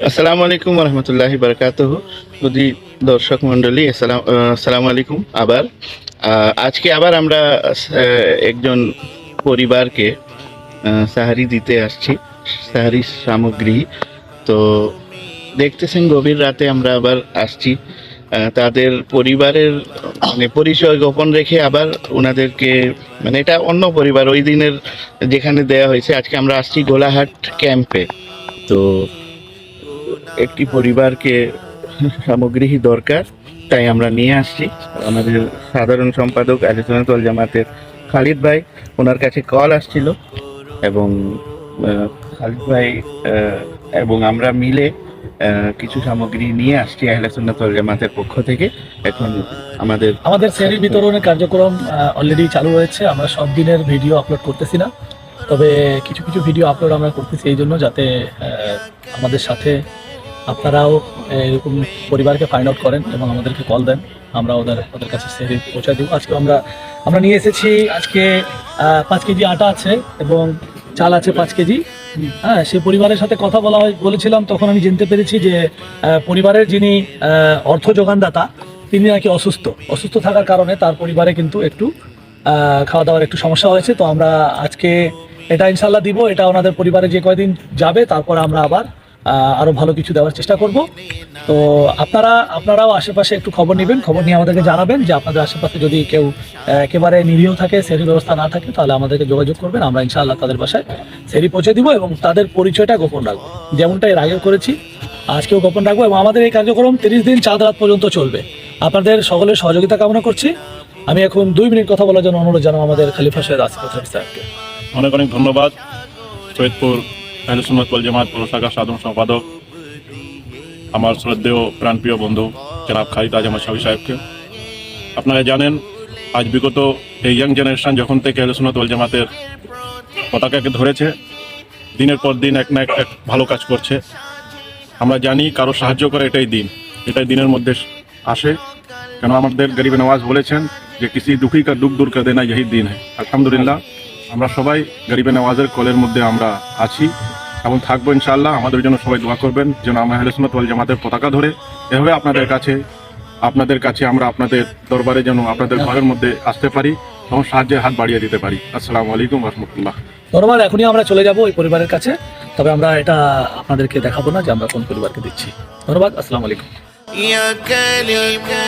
আসসালামু আলাইকুম রহমতুল্লাহ বারকাত যদি দর্শক মন্ডলী আসসালাম- আলাইকুম আবার। আজকে আবার আমরা একজন পরিবারকে সাহারি দিতে আসছি, সাহারি সামগ্রী। তো দেখতেছেন, গভীর রাতে আমরা আবার আসছি। তাদের পরিবারের মানে পরিচয় গোপন রেখে আবার ওনাদেরকে মানে এটা অন্য পরিবার, ওই দিনের যেখানে দেয়া হয়েছে, আজকে আমরা আসছি গোলাহাট ক্যাম্পে। তো একটি পরিবারকে সামগ্রী দরকার তাই আমরা নিয়ে আসছি। আমাদের সাধারণ সম্পাদক আলোচনাতল জামাতের খালিদ ভাই ওনার কাছে কল আসছিল এবং খালিদ ভাই এবং আমরা মিলে কিছু সামগ্রী নিয়ে আসছি আহলাসুন্নাতল জামাতের পক্ষ থেকে। এখন আমাদের আমাদের শ্রেণির বিতরণের কার্যক্রম অলরেডি চালু রয়েছে আমরা সব দিনের ভিডিও আপলোড করতেছি না। তবে কিছু কিছু ভিডিও আপলোড আমরা করতেছি এই জন্য যাতে আমাদের সাথে আপনারাও এরকম পরিবারকে ফাইন্ড আউট করেন এবং আমাদেরকে কল দেন। আমরা ওদের ওদের কাছে সেরি পৌঁছে দিব। আজকে আমরা আমরা নিয়ে এসেছি আজকে পাঁচ কেজি আটা আছে এবং চাল আছে পাঁচ কেজি। হ্যাঁ সেই পরিবারের সাথে কথা বলা হয়, বলেছিলাম, তখন আমি জানতে পেরেছি যে পরিবারের যিনি অর্থ যোগানদাতা, তিনি নাকি অসুস্থ। অসুস্থ থাকার কারণে তার পরিবারে কিন্তু একটু খাওয়া দাওয়ার একটু সমস্যা হয়েছে। তো আমরা আজকে এটা ইনশাল্লাহ দিব, এটা ওনাদের পরিবারে যে কয়দিন যাবে, তারপর আমরা আবার আরও ভালো কিছু দেওয়ার চেষ্টা করব। তো আপনারা, আপনারাও আশেপাশে একটু খবর নেবেন, খবর নিয়ে আমাদেরকে জানাবেন যে আপনাদের আশেপাশে যদি কেউ একেবারে নিরীহ থাকে সেরি ব্যবস্থা না থাকে, তাহলে আমাদেরকে যোগাযোগ করবেন, আমরা ইনশাআল্লাহ তাদের বাসায় সেরি পৌঁছে দিব এবং তাদের পরিচয়টা গোপন রাখব। যেমনটা এর আগেও করেছি, আজকেও গোপন রাখব এবং আমাদের এই কার্যক্রম তিরিশ দিন চাঁদ রাত পর্যন্ত চলবে। আপনাদের সকলের সহযোগিতা কামনা করছি। আমি এখন দুই মিনিট কথা বলার জন্য অনুরোধ জানাব আমাদের খালিফা সৈয়দ আসিফ হোসেন সাহেবকে অনেক অনেক ধন্যবাদ। সৈয়দপুর আহলুসুন্নত জামাত পৌর সাধারণ সম্পাদক, আমার শ্রদ্ধেয় প্রাণপ্রিয় বন্ধু জনাব খালিদ আজম শাহী সাহেবকে। আপনারা জানেন, আজ বিগত এই ইয়াং জেনারেশন যখন থেকে আহলুসুন্নত জামাতের পতাকাকে ধরেছে, দিনের পর দিন এক না এক ভালো কাজ করছে। আমরা জানি কারও সাহায্য করে এটাই দিন, এটাই দিনের মধ্যে আসে। কেন আমাদের গরিব নওয়াজ বলেছেন যে, কিসি দুঃখী কা দুঃখ দূর করে দেনা यही দিন হ্যাঁ আলহামদুলিল্লাহ। আমরা সবাই গরিবে নওয়াজের কলের মধ্যে আমরা আছি এবং থাকব ইনশাআল্লাহ। আমাদের জন্য সবাই দোয়া করবেন যেন আমরা হেলসুনত ওয়াল জামাতের পতাকা ধরে এভাবে আপনাদের কাছে আপনাদের কাছে আমরা আপনাদের দরবারে যেন আপনাদের ঘরের মধ্যে আসতে পারি এবং সাহায্যের হাত বাড়িয়ে দিতে পারি। আসসালামু আলাইকুম রহমতুল্লাহ। ধন্যবাদ এখনই আমরা চলে যাব ওই পরিবারের কাছে, তবে আমরা এটা আপনাদেরকে দেখাবো না যে আমরা কোন পরিবারকে দিচ্ছি। ধন্যবাদ, আসসালামু আলাইকুম। یا کلمو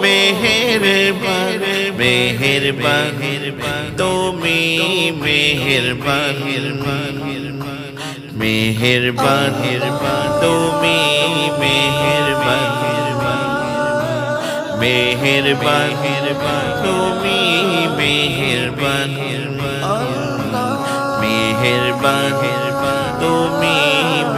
مہربان مہربان تمی مہربان مہربان تمی مہربان مہربان تمی مہربان مہربان تمی